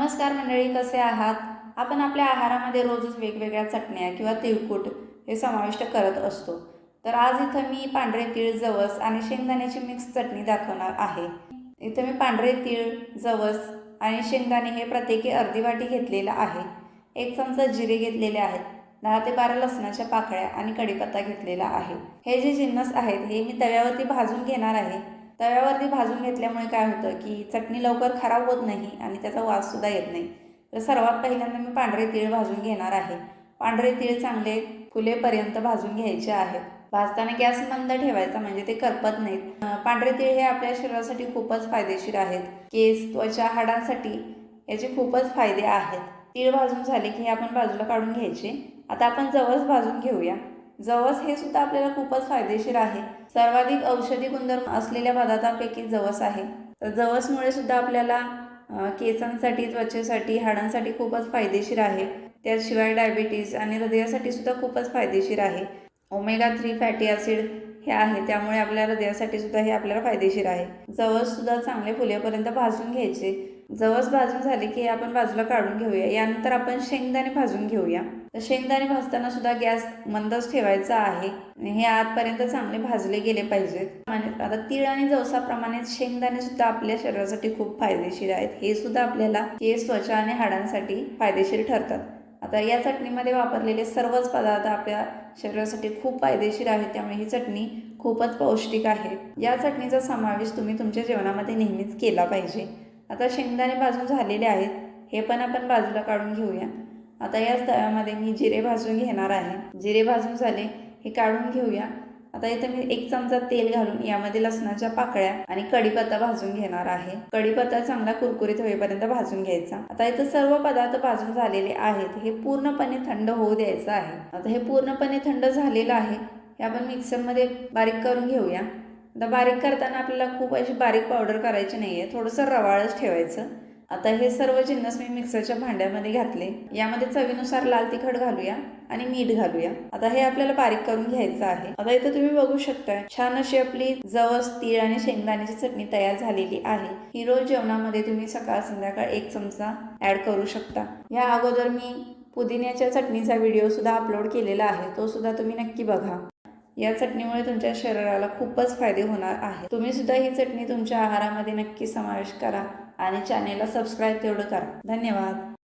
नमस्कार मंडळी कसे आहात? आपण आपल्या आहारामध्ये रोजच वेगवेगळ्या चटण्या किंवा तिळकूट हे समाविष्ट करत असतो. तर आज इथं मी पांढरे तीळ जवस आणि शेंगदाण्याची मिक्स चटणी दाखवणार आहे. इथं मी पांढरे तीळ जवस आणि शेंगदाणे हे प्रत्येकी अर्धी वाटी घेतलेलं आहे. एक चमचा जिरे घेतलेले आहेत. दहा ते बारा लसणाच्या पाकळ्या आणि कढीपत्ता घेतलेला आहे. हे जे जिन्नस आहेत हे मी तव्यावरती भाजून घेणार आहे. तव्यावरती भाजून घेतल्यामुळे काय होतं की चटणी लवकर खराब होत नाही आणि त्याचा वाससुद्धा येत नाही. तर सर्वात पहिल्यांदा मी पांढरे तीळ भाजून घेणार आहे. पांढरे तीळ चांगले फुलेपर्यंत भाजून घ्यायचे आहेत. भाजताना गॅस मंद ठेवायचा म्हणजे ते करपत नाहीत. पांढरे तीळ हे आपल्या शरीरासाठी खूपच फायदेशीर आहेत. केस त्वचा हाडांसाठी याचे खूपच फायदे आहेत. तीळ भाजून झाले की हे आपण बाजूला काढून घ्यायचे. आता आपण जवळच भाजून घेऊया. जवस हे सुद्धा आपल्याला खूपच फायदेशीर आहे. सर्वाधिक औषधी गुणधर्म असलेल्या पदार्थांपैकी जवस आहे. तर जवसमुळे सुद्धा आपल्याला केसांसाठी त्वचेसाठी हाडांसाठी खूपच फायदेशीर आहे. त्याशिवाय डायबिटीज आणि हृदयासाठी सुद्धा खूपच फायदेशीर आहे. ओमेगा थ्री फॅटी ॲसिड हे आहे त्यामुळे आपल्या हृदयासाठी सुद्धा हे आपल्याला फायदेशीर आहे. जवस सुद्धा चांगले फुलेपर्यंत भाजून घ्यायचे. जवस भाजून झाले की हे आपण बाजूला काढून घेऊया. यानंतर आपण शेंगदाणे भाजून घेऊया. तर शेंगदाणे भाजताना सुद्धा गॅस मंदच ठेवायचा आहे. हे आतपर्यंत चांगले भाजले गेले पाहिजेत. आता तीळ आणि जवसाप्रमाणे शेंगदाणे सुद्धा आपल्या शरीरासाठी खूप फायदेशीर आहेत. हे सुद्धा आपल्याला केस त्वचा आणि हाडांसाठी फायदेशीर ठरतात. आता या चटणीमध्ये वापरलेले सर्वच पदार्थ आपल्या शरीरासाठी खूप फायदेशीर आहेत. त्यामुळे ही चटणी खूपच पौष्टिक आहे. या चटणीचा समावेश तुम्ही तुमच्या जेवणामध्ये नेहमीच केला पाहिजे. आता शेंगदाणे भाजून झालेले आहेत. हे पण आपण बाजूला काढून घेऊया. आता याच तव्यामध्ये मी जिरे भाजून घेणार आहे. जिरे भाजून झाले हे काढून घेऊया. आता इथं मी एक चमचा तेल घालून यामध्ये लसणाच्या पाकळ्या आणि कढीपत्ता भाजून घेणार आहे. कढीपत्ता चांगला कुरकुरीत होईपर्यंत भाजून घ्यायचा. आता इथं सर्व पदार्थ भाजून झालेले आहेत. हे पूर्णपणे थंड होऊ द्यायचं आहे. आता हे पूर्णपणे थंड झालेलं आहे. हे आपण मिक्सरमध्ये बारीक करून घेऊया. आता बारीक करताना आपल्याला खूप अशी बारीक पावडर करायची नाही आहे थोडंसं रवाळच ठेवायचं. आता हे सर्व जिन्नस मी मिक्सरच्या भांड्यामध्ये घातले. यामध्ये चवीनुसार लाल तिखट घालूया आणि मीठ घालूया. आता हे आपल्याला बारीक करून घ्यायचं आहे. आता इथं तुम्ही बघू शकताय छान अशी आपली जवस तीळ आणि शेंगदाण्याची चटणी तयार झालेली आहे. ही रोज जेवणामध्ये तुम्ही सकाळ संध्याकाळ एक चमचा ऍड करू शकता. या अगोदर मी पुदिन्याच्या चटणीचा व्हिडिओ सुद्धा अपलोड केलेला आहे तो सुद्धा तुम्ही नक्की बघा. या चटणीमुळे तुमच्या शरीराला खूपच फायदे होणार आहे तुम्ही सुद्धा ही चटणी तुमच्या आहारामध्ये नक्की समावेश करा आणि चॅनेलला सबस्क्राईब तेवढं करा. धन्यवाद.